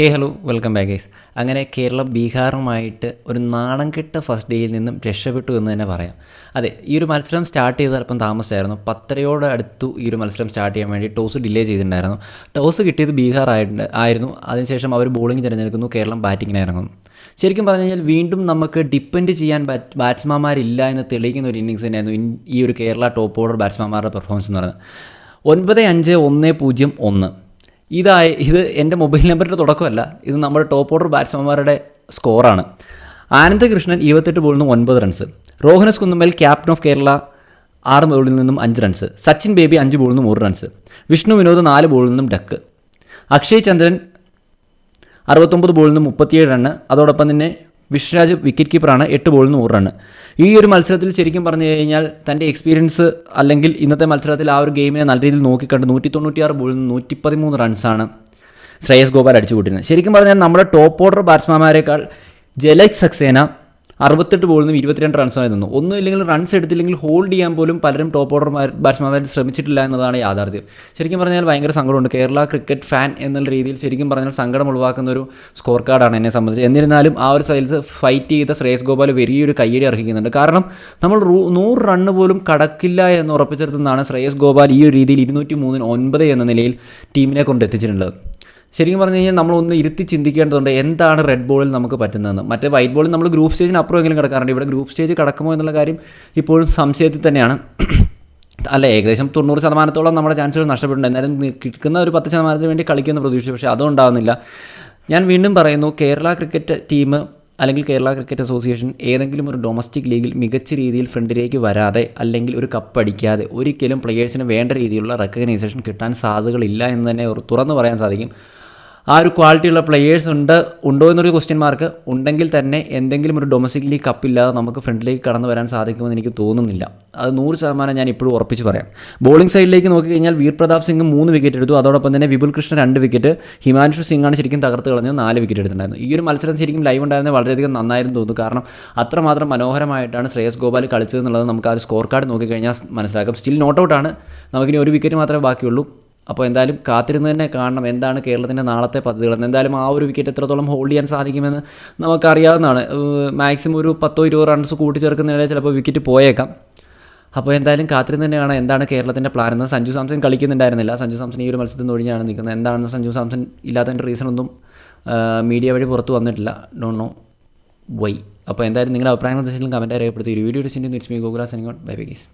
ഹേ hello welcome back അങ്ങനെ കേരളം ബീഹാറുമായിട്ട് ഒരു നാണം കെട്ട ഫസ്റ്റ് ഡേയിൽ നിന്നും രക്ഷപ്പെട്ടു എന്ന് തന്നെ പറയാം. അതെ ഈ ഒരു മത്സരം സ്റ്റാർട്ട് ചെയ്ത് അല്പം താമസിച്ചായിരുന്നു. പത്തരയോട് അടുത്തു ഈ ഒരു മത്സരം സ്റ്റാർട്ട് ചെയ്യാൻ വേണ്ടി ടോസ് ഡിലേ ചെയ്തിട്ടുണ്ടായിരുന്നു. ടോസ് കിട്ടിയത് ബീഹാർ ആയിട്ട് ആയിരുന്നു. അതിനുശേഷം അവർ ബോളിംഗ് തിരഞ്ഞെടുക്കുന്നു കേരളം ബാറ്റിങ്ങിന് ഇറങ്ങുന്നു ശരിക്കും പറഞ്ഞു കഴിഞ്ഞാൽ വീണ്ടും നമുക്ക് ഡിപ്പെൻഡ് ചെയ്യാൻ ബാറ്റ് ബാറ്റ്സ്മാന്മാരില്ല എന്ന് തെളിയിക്കുന്ന ഒരു ഇന്നിങ്സ് തന്നെയായിരുന്നു ഈ ഒരു കേരള ടോപ്പ് ഓർഡർ ബാറ്റ്സ്മാന്മാരുടെ പെർഫോമൻസ് എന്ന് പറയുന്നത്. ഒൻപത് അഞ്ച് ഒന്ന് പൂജ്യം ഒന്ന്. ഇതായി ഇത് എന്റെ മൊബൈൽ നമ്പറിന്റെ തുടക്കമല്ല ഇത് നമ്മുടെ ടോപ്പ് ഓർഡർ ബാറ്റ്സ്മാൻമാരുടെ സ്കോറാണ് ആനന്ദകൃഷ്ണൻ ഇരുപത്തെട്ട് ബോളിൽ നിന്ന് ഒൻപത് runs Rohan S Kunnummal captain of Kerala ആറ് ബോളിൽ നിന്നും അഞ്ച് റൺസ് സച്ചിൻ ബേബി അഞ്ച് ബോളിൽ നിന്നും ഒരു റൺസ് വിഷ്ണു വിനോദ് നാല് ബോളിൽ നിന്നും ഡക്ക് അക്ഷയ് ചന്ദ്രൻ അറുപത്തൊമ്പത് ബോളിൽ നിന്നും മുപ്പത്തിയേഴ് റണ്ണ് അതോടൊപ്പം തന്നെ വിശ്വരാജ് വിക്കറ്റ് കീപ്പറാണ് എട്ട് ബോളിൽ നൂറ് റണ്ണ് ഈ ഒരു മത്സരത്തിൽ ശരിക്കും പറഞ്ഞു കഴിഞ്ഞാൽ തന്റെ എക്സ്പീരിയൻസ് അല്ലെങ്കിൽ ഇന്നത്തെ മത്സരത്തിൽ ആ ഒരു ഗെയിമിനെ നല്ല രീതിയിൽ നോക്കിക്കണ്ട് നൂറ്റി തൊണ്ണൂറ്റിയാറ് ബോളിൽ നൂറ്റി പതിമൂന്ന് റൺസാണ് ശ്രേയസ് ഗോപാൽ അടിച്ചു കൂട്ടിയിരുന്നത് ശരിക്കും പറഞ്ഞാൽ നമ്മുടെ ടോപ്പ് ഓർഡർ ബാറ്റ്സ്മാൻമാരെക്കാൾ ജലജ് സക്സേന അറുപത്തെട്ട് ബോളിൽ നിന്നും ഇരുപത്തിരണ്ട് റൺസായി നിന്നു. ഒന്നും ഇല്ലെങ്കിൽ റൺസ് എടുത്തില്ലെങ്കിൽ ഹോൾഡ് ചെയ്യാൻ പോലും പലരും ടോപ്പ് ഓർഡർ ബാറ്റ്സ്മാൻമാർ ശ്രമിച്ചിട്ടില്ല എന്നതാണ് യാഥാർത്ഥ്യം. ശരിക്കും പറഞ്ഞാൽ ഭയങ്കര സങ്കടമുണ്ട്. കേരള ക്രിക്കറ്റ് ഫാൻ എന്നുള്ള രീതിയിൽ ശരിക്കും പറഞ്ഞാൽ സങ്കടം ഉളവാക്കുന്ന ഒരു സ്കോർ കാർഡാണ് എന്നെ സംബന്ധിച്ച്. എന്നിരുന്നാലും ആ ഒരു സൈഡിൽ ഫൈറ്റ് ചെയ്ത ശ്രേയസ് ഗോപാൽ വലിയൊരു കയ്യടി അർഹിക്കുന്നുണ്ട്. കാരണം നമ്മൾ നൂറ് റണ്ണ് പോലും കടക്കില്ല എന്ന് ഉറപ്പിച്ചെടുത്തുനിന്നാണ് ശ്രേയസ് ഗോപാൽ ഈ ഒരു രീതിയിൽ ഇരുന്നൂറ്റി മൂന്നിന് ഒൻപത് എന്ന നിലയിൽ ടീമിനെ കൊണ്ട് എത്തിച്ചിട്ടുള്ളത്. ശരിക്കും പറഞ്ഞു കഴിഞ്ഞാൽ നമ്മളൊന്ന് ഇരുത്തി ചിന്തിക്കേണ്ടതുണ്ട് എന്താണ് റെഡ് ബോളിൽ നമുക്ക് പറ്റുന്നതെന്ന്. മറ്റേ വൈറ്റ് ബോളിൽ നമ്മൾ ഗ്രൂപ്പ് സ്റ്റേജിന് അപ്പുറമെങ്കിലും കിടക്കാറുണ്ട്. ഇവിടെ ഗ്രൂപ്പ് സ്റ്റേജ് കടക്കുമോ എന്നുള്ള കാര്യം ഇപ്പോഴും സംശയത്തിൽ തന്നെയാണ്. അല്ല ഏകദേശം തൊണ്ണൂറ് ശതമാനത്തോളം നമ്മുടെ ചാൻസുകൾ നഷ്ടപ്പെട്ടിട്ടുണ്ട് എന്നാലും കിട്ടുന്ന ഒരു പത്ത് ശതമാനത്തിന് വേണ്ടി കളിക്കുന്ന പ്രതീക്ഷിച്ചു. പക്ഷേ അതും ഉണ്ടാകുന്നില്ല ഞാൻ വീണ്ടും പറയുന്നു കേരള ക്രിക്കറ്റ് ടീം അല്ലെങ്കിൽ കേരള ക്രിക്കറ്റ് അസോസിയേഷൻ ഏതെങ്കിലും ഒരു ഡൊമസ്റ്റിക് ലീഗിൽ മികച്ച രീതിയിൽ ഫ്രണ്ടിലേക്ക് വരാതെ അല്ലെങ്കിൽ ഒരു കപ്പ് അടിക്കാതെ ഒരിക്കലും പ്ലെയേഴ്സിന് വേണ്ട രീതിയിലുള്ള റെക്കഗ്നൈസേഷൻ കിട്ടാൻ സാധ്യതകളില്ല എന്ന് തന്നെ തുറന്നു പറയാൻ സാധിക്കും. ആ ഒരു ക്വാളിറ്റിയുള്ള പ്ലെയേഴ്സ് ഉണ്ട് ഉണ്ടോ എന്നൊരു ക്വസ്റ്റ്യൻ മാർക്ക് ഉണ്ടെങ്കിൽ തന്നെ എന്തെങ്കിലും ഒരു ഡൊമസ്റ്റിക് ലീഗ് കപ്പില്ലാതെ നമുക്ക് ഫ്രണ്ടിലേക്ക് കടന്നു വരാൻ സാധിക്കുമെന്ന് എനിക്ക് തോന്നുന്നില്ല. അത് നൂറ് ശതമാനം ഞാൻ ഇപ്പോഴും ഉറപ്പിച്ച് പറയാം. ബോളിംഗ് സൈഡിലേക്ക് നോക്കിക്കഴിഞ്ഞാൽ വീർ പ്രതാപ് സിംഗ് മൂന്ന് വിക്കറ്റ് എടുത്തു. അതോടൊപ്പം തന്നെ വിപുൽ കൃഷ്ണ രണ്ട് വിക്കറ്റ് ഹിമാൻഷു സിംഗാണ് ശരിക്കും തകർത്ത് കളഞ്ഞത് നാല് വിക്കറ്റ് എടുത്തിട്ടുണ്ടായിരുന്നു. ഈ ഒരു മത്സരം ശരിക്കും ലൈവ് ഉണ്ടായിരുന്നത് വളരെയധികം നന്നായിരുന്നു തോന്നുന്നു. കാരണം അത്രമാത്രം മനോഹരമായിട്ടാണ് ശ്രേയസ് ഗോപാൽ കളിച്ചത് എന്നുള്ളത് നമുക്ക് ആ ഒരു സ്കോർ കാർഡ് നോക്കിക്കഴിഞ്ഞാൽ മനസ്സിലാക്കാം. സ്റ്റിൽ നോട്ട് ഔട്ടാണ് നമുക്കിനി ഒരു വിക്കറ്റ് മാത്രമേ ബാക്കിയുള്ളൂ. അപ്പോൾ എന്തായാലും കാത്തിരുന്ന് തന്നെ കാണണം. എന്താണ് കേരളത്തിന്റെ നാളത്തെ പദ്ധതികൾ എന്തായാലും ആ ഒരു വിക്കറ്റ് എത്രത്തോളം ഹോൾഡ് ചെയ്യാൻ സാധിക്കുമെന്ന് നമുക്കറിയാവുന്നതാണ്. മാക്സിമം ഒരു പത്തോ ഇരുപതോ റൺസ് കൂട്ടിച്ചേർക്കുന്നതിനിടെ ചിലപ്പോൾ വിക്കറ്റ് പോയേക്കാം. അപ്പോൾ എന്തായാലും കാത്തിരുന്ന് തന്നെയാണ് എന്താണ് കേരളത്തിന്റെ പ്ലാൻ എന്ന്? സഞ്ജു സാംസൺ കളിക്കുന്നുണ്ടായിരുന്നില്ല. സഞ്ജു സാംസൺ ഈ ഒരു മത്സരത്തിൽ നിന്ന് ഒഴിഞ്ഞാണ് നിൽക്കുന്നത്. എന്താണെന്ന് സഞ്ജു സാംസൺ ഇല്ലാത്തതിന്റെ റീസൺ ഒന്നും മീഡിയ വഴി പുറത്ത് വന്നിട്ടില്ല. ഡോണ്ട് നോ വൈ അപ്പോൾ എന്തായാലും നിങ്ങളുടെ അഭിപ്രായങ്ങൾ തീർച്ചയായും കമന്റ് രേഖപ്പെടുത്തി. ഒരു വീഡിയോ ഡിസിന്റെ നിറ്റ്സ് മീ ഗോകുല സനിങ്ങോട്ട് ബൈ ബൈ ഗീസ്